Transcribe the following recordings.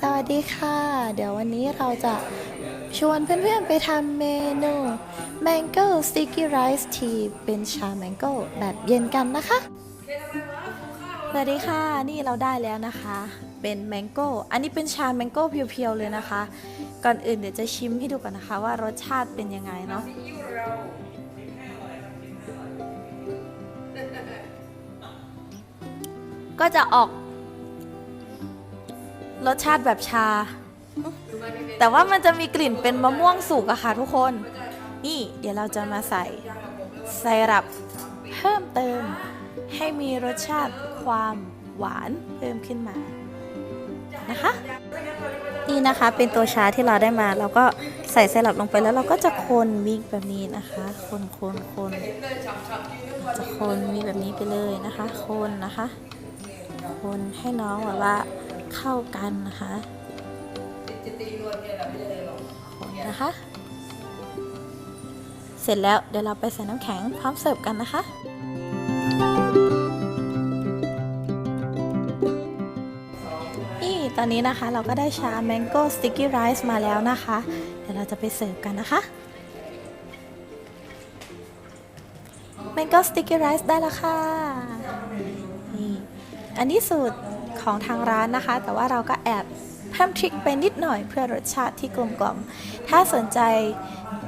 สวัสดีค่ะ เดี๋ยววันนี้เราจะชวนเพื่อนๆไปทำเมนู Mango Sticky Rice Tea เป็นชา Mango แบบเย็นกันนะคะ สวัสดีค่ะ นี่เราได้แล้วนะคะ เป็น Mango อันนี้เป็นชา Mango เพียวๆเลยนะคะ ก่อนอื่นเดี๋ยวจะชิมให้ดูก่อนนะคะว่ารสชาติเป็นยังไงเนาะก็จะออก รสชาติแบบชา แต่ว่ามันจะมีกลิ่นเป็นมะม่วงสุกอะค่ะทุกคน นี่เดี๋ยวเราจะมาใส่ไซรัปเพิ่มเติม ให้มีรสชาติความหวานเพิ่มขึ้นมานะคะนี่นะคะเป็นตัวชาที่เราได้มา เราก็ใส่ไซรัปลงไปแล้วเราก็จะคนมิกแบบนี้นะคะ คนคนคนจะคนมิกแบบนี้ไปเลยนะคะ คนนะคะ คนให้น้องแบบว่า เข้ากันนะคะคนนะคะ เสร็จแล้วเดี๋ยวเราไปใส่น้ำแข็งพร้อมเสิร์ฟกันนะคะนี่ตอนนี้นะคะเราก็ได้ชา Mango Sticky Rice มาแล้วนะคะ เดี๋ยวเราจะไปเสิร์ฟกันนะคะ Mango Sticky Rice ได้แล้วค่ะนี่อันนี้สูตร ของทางร้านนะคะ แต่ว่าเราก็แอบเพิ่มทริคไปนิดหน่อยเพื่อรสชาติที่กลมกล่อม ถ้าสนใจ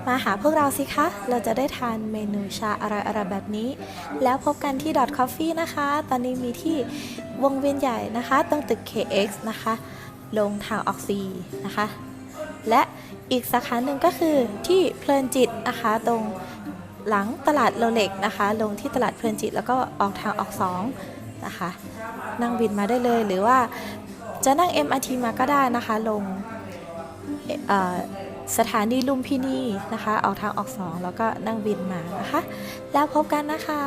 มาหาพวกเราสิคะ เราจะได้ทานเมนูชาอร่อยๆแบบนี้ แล้วพบกันที่ Dot Coffee นะคะ ตอนนี้มีที่วงเวียนใหญ่นะคะ ตรงตึก KX นะคะ ลงทางออกซีนะคะ และอีกสาขาหนึ่งก็คือที่เพลินจิตนะคะ ตรงหลังตลาดโลเล็กนะคะ ลงที่ตลาดเพลินจิต แล้วก็ออกทางออกสอง นะคะ นั่งบินมาได้เลยหรือว่าจะนั่ง MRT มาก็ได้นะคะ ลงสถานีลุมพินีนะคะ ออกทางออกสองแล้วก็นั่งบินมานะคะ แล้วพบกันนะคะ